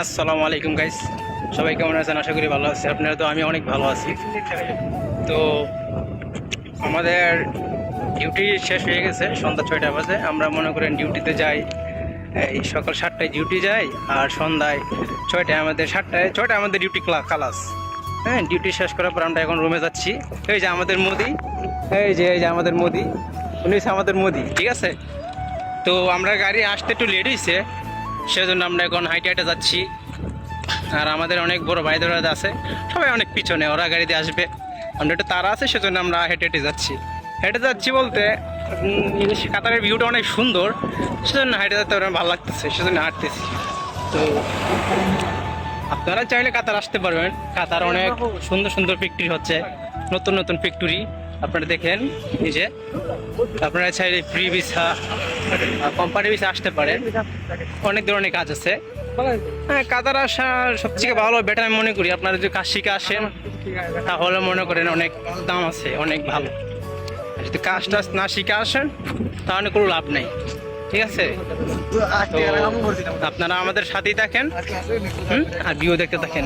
আসসালামু আলাইকুম গাইস সবাই কেমন আছেন? আশা করি ভালো আছে আপনারা তো আমি অনেক ভালো আছি। তো, আমাদের ডিউটি শেষ হয়ে গেছে, সন্ধ্যা ছয়টা বাজে। আমরা মনে করেন ডিউটিতে যাই, এই সকাল সাতটায় ডিউটি যাই, আর সন্ধ্যায় ছয়টায় আমাদের সাতটায়, ছয়টায় আমাদের ডিউটি ক্লাস হ্যাঁ ডিউটি শেষ করার পর আমরা এখন রুমে যাচ্ছি। এই যে আমাদের মোদি। এই যে এই যে আমাদের মোদি। উনি আমাদের মোদি? ঠিক আছে? তো, আমরা গাড়ি আসতে একটু লেট হয়েছে সেজন্য আমরা এখন হাইটে হাইটে যাচ্ছি। আর আমাদের অনেক বড় ভাই দাদা আছে। সবাই অনেক পিছনে, ওরা গাড়িতে আসবে। আমরা একটু তারা আছে, সেজন্য আমরা হেঁটে হেঁটে যাচ্ছি। হেঁটে যাচ্ছি বলতে কাতারের ভিউটা অনেক সুন্দর। সেজন্য হেঁটে যেতে আমার ভালো লাগতেছে, সেজন্য হাঁটতেছি। তো, আপনারা চাইলে কাতার আসতে পারবেন। কাতার অনেক সুন্দর সুন্দর ফ্যাক্টরি হচ্ছে, নতুন নতুন ফ্যাক্টরি। আপনারা দেখেন এই যে, আপনারা চাইলে ফ্রি ভিসা কোম্পানি ভিসা আসতে পারেন। অনেক ধরনের কাজ আছে। হ্যাঁ কাতার আসা সবথেকে ভালো বেটার আমি মনে করি। আপনারা যদি কাজ শিখে আসেন, তাহলে মনে করেন অনেক দাম আছে, অনেক ভালো। যদি কাজ টাজ না শিখে আসেন, তাহলে কোনো লাভ নেই। ঠিক আছে? আপনারা আমাদের সাথেই থাকেন। আর ভিউ দেখতে থাকেন